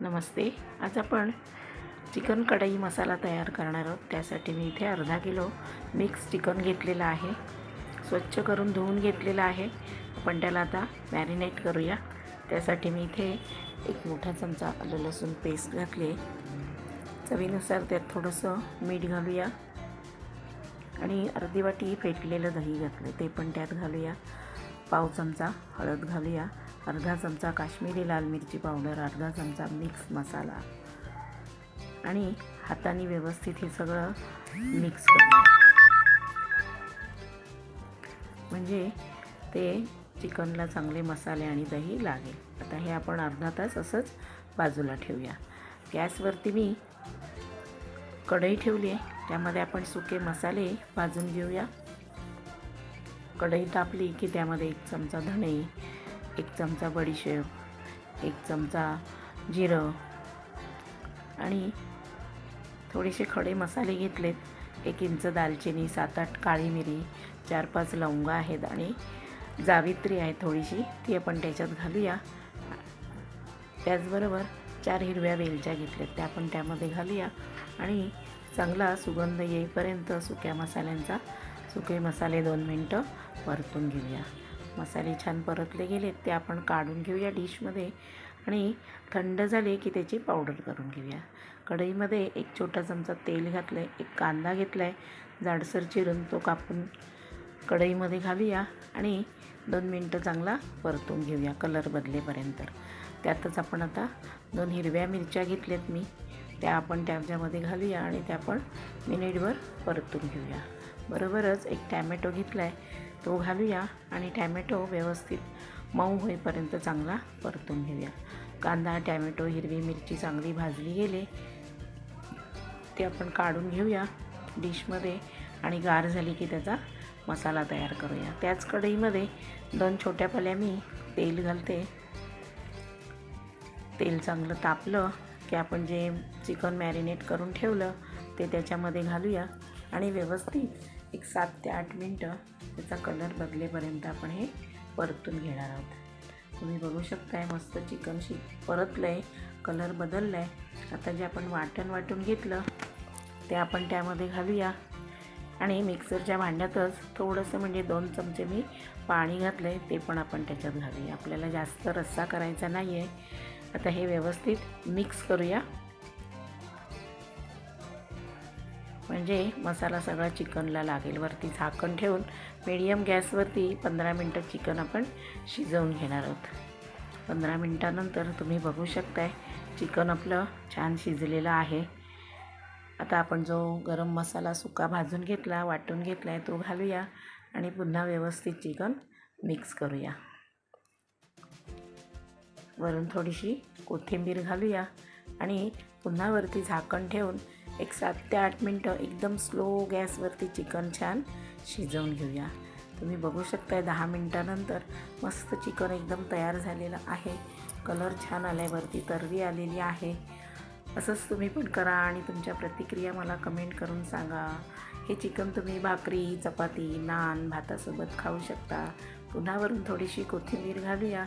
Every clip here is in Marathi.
नमस्ते. आज आपण चिकन कढई मसाला तयार करणार आहोत. त्यासाठी मी इथे अर्धा किलो मिक्स चिकन घेतलेलं आहे. स्वच्छ करून धुवून घेतलेलं आहे. आपण त्याला आता मॅरिनेट करूया. त्यासाठी मी इथे एक मोठा चमचा आलं लसूण पेस्ट घातले. चवीनुसार त्यात थोडंसं मीठ घालूया. आणि अर्धी वाटी फेटलेलं दही घातलं. ते पण त्यात घालूया. पाव चमचा हळद घालूया. अर्धा चमचा काश्मीरी लाल मिरची पावडर अर्धा चमचा मिक्स मसाला आणि हाताने व्यवस्थित हे सगळं मिक्स करून म्हणजे ते चिकनला चांगले मसाले आणि दही लागेल. आता हे आपण अर्धा तास असंच बाजूला ठेवूया. गॅसवरती मी कढई ठेवली आहे. त्यामध्ये आपण सुके मसाले भाजून घेऊया. कढई तापली की त्यामध्ये एक चमचा धणे एक चमचा बडीशेप एक चमचा जिरं आणि थोडेसे खडे मसाले घेतलेत. एक इंच दालचिनी सात आठ काळी मिरी चार पाच लवंगा आहेत आणि जावित्री आहे थोडीशी. ती आपण त्याच्यात घालूया. त्याचबरोबर चार हिरव्या वेलच्या घेतल्यात त्या आपण त्यामध्ये घालूया. आणि चांगला सुगंध येईपर्यंत सुक्या मसाल्यांचा सुके मसाले दोन मिनटं परतून घेऊया. मसाले छान परतले गेलेत ते आपण काढून घेऊया डिशमध्ये. आणि थंड झाले की त्याची पावडर करून घेऊया. कढईमध्ये एक छोटा चमचा तेल घातलं आहे एक कांदा घेतला आहे जाडसर चिरून तो कापून कढईमध्ये घालूया आणि दोन मिनटं चांगला परतून घेऊया कलर बदलेपर्यंत. त्यातच आपण आता दोन हिरव्या मिरच्या घेतल्यात मी त्या आपण त्याच्यामध्ये घालूया आणि त्या पण मिनिटभर परतून घेऊया. बरोबरच एक टॅमॅटो घेतला आहे तो घालूया आणि टॅमॅटो व्यवस्थित मऊ होईपर्यंत चांगला परतून घेऊया. कांदा टॅमॅटो हिरवी मिरची चांगली भाजली गेले ते आपण काढून घेऊया डिशमध्ये आणि गार झाली की त्याचा मसाला तयार करूया. त्याच कढईमध्ये दोन छोट्या पल्या मी तेल घालते. तेल चांगलं तापलं की आपण जे चिकन मॅरिनेट करून ठेवलं ते त्याच्यामध्ये घालूया आणि व्यवस्थित एक सात ते आठ मिनटं त्याचा कलर बदलेपर्यंत आपण हे परतून घेणार आहोत. तुम्ही बघू शकताय मस्त चिकन शिक परतलं आहे कलर बदलला आहे आता जे आपण वाटण वाटून घेतलं ते आपण त्यामध्ये घालूया. आणि मिक्सरच्या भांड्यातच थोडंसं म्हणजे दोन चमचे मी पाणी घातलं आहे ते पण आपण त्याच्यात घालूया. आपल्याला जास्त रस्सा करायचा नाही आहे आता हे व्यवस्थित मिक्स करूया. म्हणजे मसाला सगळा चिकनला लागेल. वरती झाकण ठेवून मिडियम गॅसवरती पंधरा मिनटं चिकन आपण शिजवून घेणार आहोत. पंधरा मिनटानंतर तुम्ही बघू शकताय चिकन आपलं छान शिजलेलं आहे. आता आपण जो गरम मसाला सुका भाजून घेतला वाटून घेतला आहे तो घालूया आणि पुन्हा व्यवस्थित चिकन मिक्स करूया. वरून थोडीशी कोथिंबीर घालूया आणि पुन्हा वरती झाकण ठेवून एक सात ते आठ मिनटं एकदम स्लो गॅसवरती चिकन छान शिजवून घेऊया. तुम्ही बघू शकताय दहा मिनटानंतर मस्त चिकन एकदम तयार झालेलं आहे. कलर छान आल्यावरती वरती तरवी आलेली आहे. असंच तुम्ही पण करा आणि तुमच्या प्रतिक्रिया मला कमेंट करून सांगा. हे चिकन तुम्ही भाकरी चपाती नान भातासोबत खाऊ शकता. पुन्हा वरून थोडीशी कोथिंबीर घालूया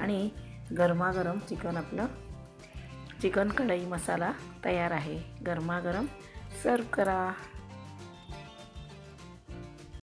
आणि गरमागरम चिकन आपलं चिकन कढई मसाला तयार आहे. गरमागरम सर्व करा.